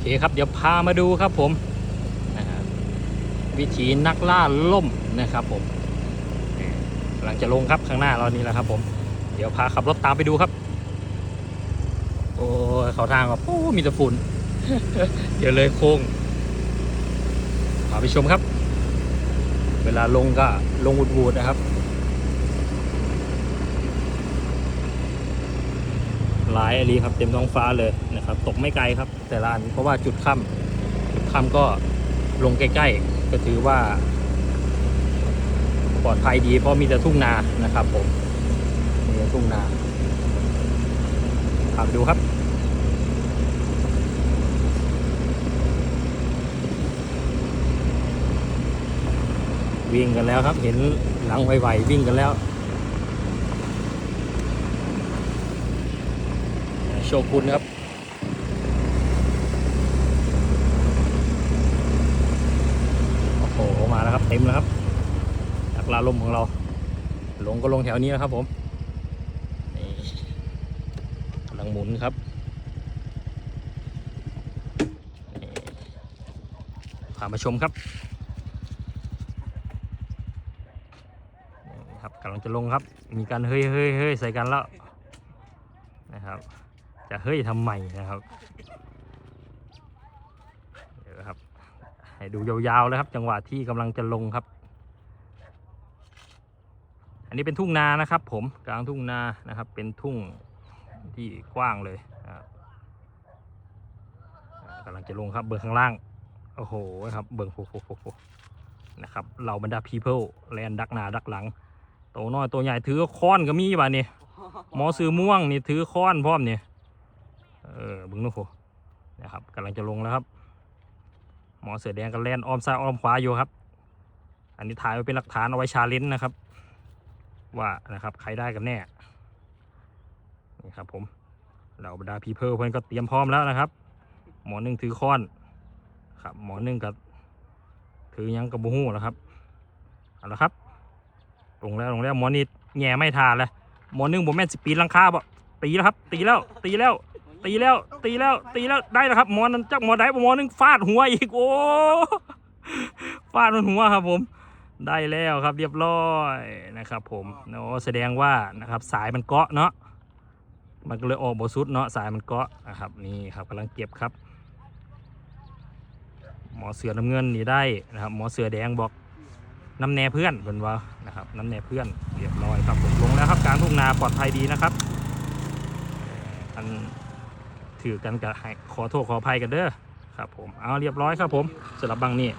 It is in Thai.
เคครับเดี๋ยวพามาดูครับผมนะฮะวิถีนักล่าล่มนะครับผมนี่กำลังจะลงครับข้างหน้าเรานี่แหละครับ ผม เดี๋ยวพาขับรถตามไปดูครับ โอ้เขาทางก็โอ้มีแต่ฝุ่นเดี๋ยวเลยโค้งพาไปชมครับ เวลาลงก็ลงวูดๆนะครับ ลายอลีครับเต็มท้องฟ้าเลยนะครับ ตกไม่ไกลครับ แต่ละอันเพราะว่าจุดค่ำจุดค่ำก็ลงใกล้ๆ ก็ถือว่า ปลอดภัยดีเพราะมีแต่ทุ่งนานะครับผมมีแต่ทุ่งนาพาไปดูครับวิ่งกันแล้วครับ เห็นหลังไวๆวิ่งกันแล้ว ชกุนครับ โอ้โห มาแล้วครับ เต็มแล้วครับจากลาลมของเรา ลงก็ลงแถวนี้นะครับผมกำลังหมุนครับพามาชมครับครับกำลังจะลงครับ มีการเฮ้ยเฮ้ยเฮ้ยใส่กันแล้วนะครับ จะเฮ้ยทำไมนะครับ เดี๋ยวครับ ให้ดูยาวๆเลยครับ จังหวะที่กำลังจะลงครับ อันนี้เป็นทุ่งนานะครับ ผมกลางทุ่งนานะครับ เป็นทุ่งที่กว้างเลยครับกำลังจะลงครับเบื้องข้างล่าง โอ้โหครับ เบื้องโฟโฟโฟโฟนะครับเหล่าบรรดา people แลนดักนาดักหลังโตน้อยตัวใหญ่ถือค้อนก็มีบ่านี่หมอซื้อม่วงนี่ถือค้อนพร้อมเนี่เออบึงนู่นโหนะครับกำลังจะลงแล้วครับ หมอเสือแดงกันแล่นอ้อมซ้ายอ้อมขวาอยู่ครับ อันนี้ถ่ายไว้เป็นหลักฐานเอาไว้ชาเลนจ์นะครับ ว่านะครับใครได้กันแน่นี่ครับผมเหล่าบรรดาพีเพิลเพื่อนก็เตรียมพร้อมแล้วนะครับ หมอหนึ่งถือค้อนครับ หมอหนึ่งกับถือยังกับบูฮู้แล้วครับเอาละครับลงแล้วลงแล้วหมอนี่แง่ไม่ทานเลยหมอหนึ่งผมแม่นสิปีลังคาบ่ตีแล้วครับ ตีแล้วตีแล้ว ตีแล้ว ตีแล้ว ตีแล้วได้แล้วครับหมอนั้นจักหมอได้หมอนึงฟาดหัวอีกโอ้ฟาดบนหัวครับ ผม ได้แล้วครับเรียบร้อยนะครับ ผมโอ้แสดงว่านะครับ สายมันเกาะเนาะมันก็เลยออกบสุดเนาะสายมันเกาะนะครับนี่ครับกำลังเก็บครับหมอเสือน้ำเงินนี่ได้นะครับ หมอเสือแดงบอกน้ำแน่เพื่อนเป็นว่านะครับน้ำแน่เพื่อนเรียบร้อยครับผมลงแล้วครับ การทุ่งนาปลอดภัยดีนะครับอัน ถือกันกับขอโทษขออภัยกันเด้อครับผมเอาเรียบร้อยครับผมสำหรับบังนี่